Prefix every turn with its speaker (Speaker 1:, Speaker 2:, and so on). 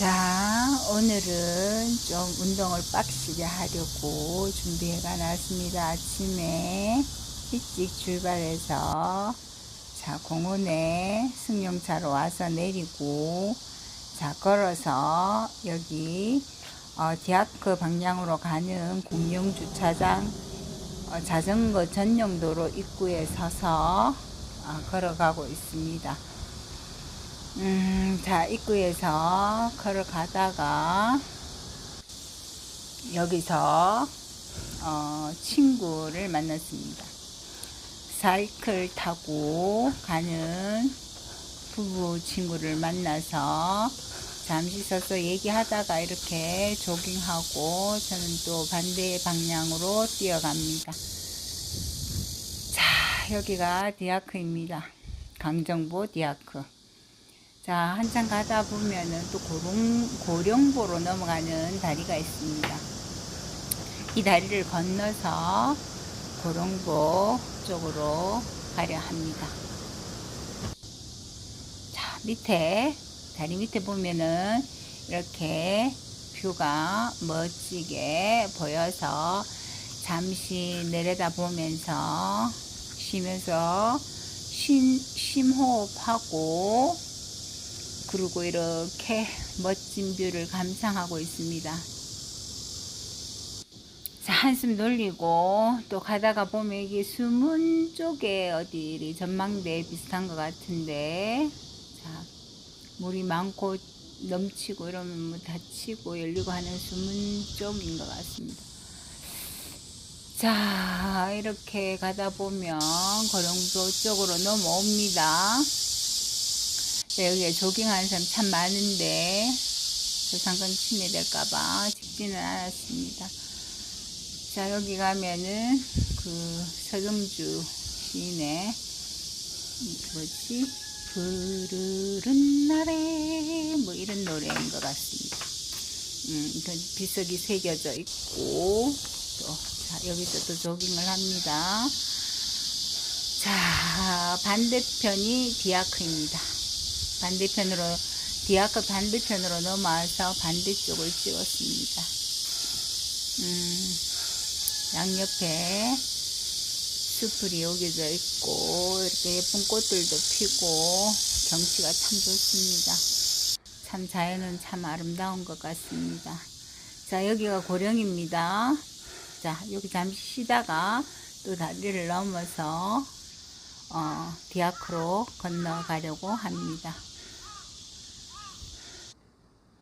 Speaker 1: 자, 오늘은 좀 운동을 빡시게 하려고 준비해가 놨습니다. 아침에 일찍 출발해서 자, 공원에 승용차로 와서 내리고 자, 걸어서 여기 어, 디아크 방향으로 가는 공영 주차장 어, 자전거 전용도로 입구에 서서 어, 걸어가고 있습니다. 음, 자, 입구에서 걸어가다가 여기서 어, 친구를 만났습니다. 사이클 타고 가는 부부 친구를 만나서 잠시 서서 얘기하다가 이렇게 조깅하고 저는 또 반대 방향으로 뛰어갑니다. 자, 여기가 디아크입니다. 강정보 디아크. 자, 한참 가다 보면은 또 고령, 고령보로 넘어가는 다리가 있습니다. 이 다리를 건너서 고령보 쪽으로 가려 합니다. 자, 밑에, 다리 밑에 보면은 이렇게 뷰가 멋지게 보여서 잠시 내려다 보면서 쉬면서 심, 심호흡하고 그리고 이렇게 멋진 뷰를 감상하고 있습니다. 자, 한숨 돌리고 또 가다가 보면 이게 수문 쪽에 어디 전망대 비슷한 것 같은데 자, 물이 많고 넘치고 이러면 뭐 닫히고 열리고 하는 수문 쪽인 것 같습니다. 자, 이렇게 가다 보면 거령도 쪽으로 넘어옵니다. 네, 여기에 조깅하는 사람 참 많은데 저상권 침해될까봐 찍지는 않았습니다. 자 여기 가면은 그 서금주 시인의 뭐지 푸르른 날에 뭐 이런 노래인 것 같습니다. 음, 그 비석이 새겨져 있고 또 자, 여기서 또 조깅을 합니다. 자 반대편이 디아크입니다. 반대편으로 디아크 반대편으로 넘어와서 반대쪽을 찍었습니다. 음, 양옆에 숲풀이 여겨져 있고 이렇게 예쁜 꽃들도 피고 경치가 참 좋습니다. 참 자연은 참 아름다운 것 같습니다. 자 여기가 고령입니다. 자 여기 잠시 쉬다가 또 다리를 넘어서 어, 디아크로 건너가려고 합니다.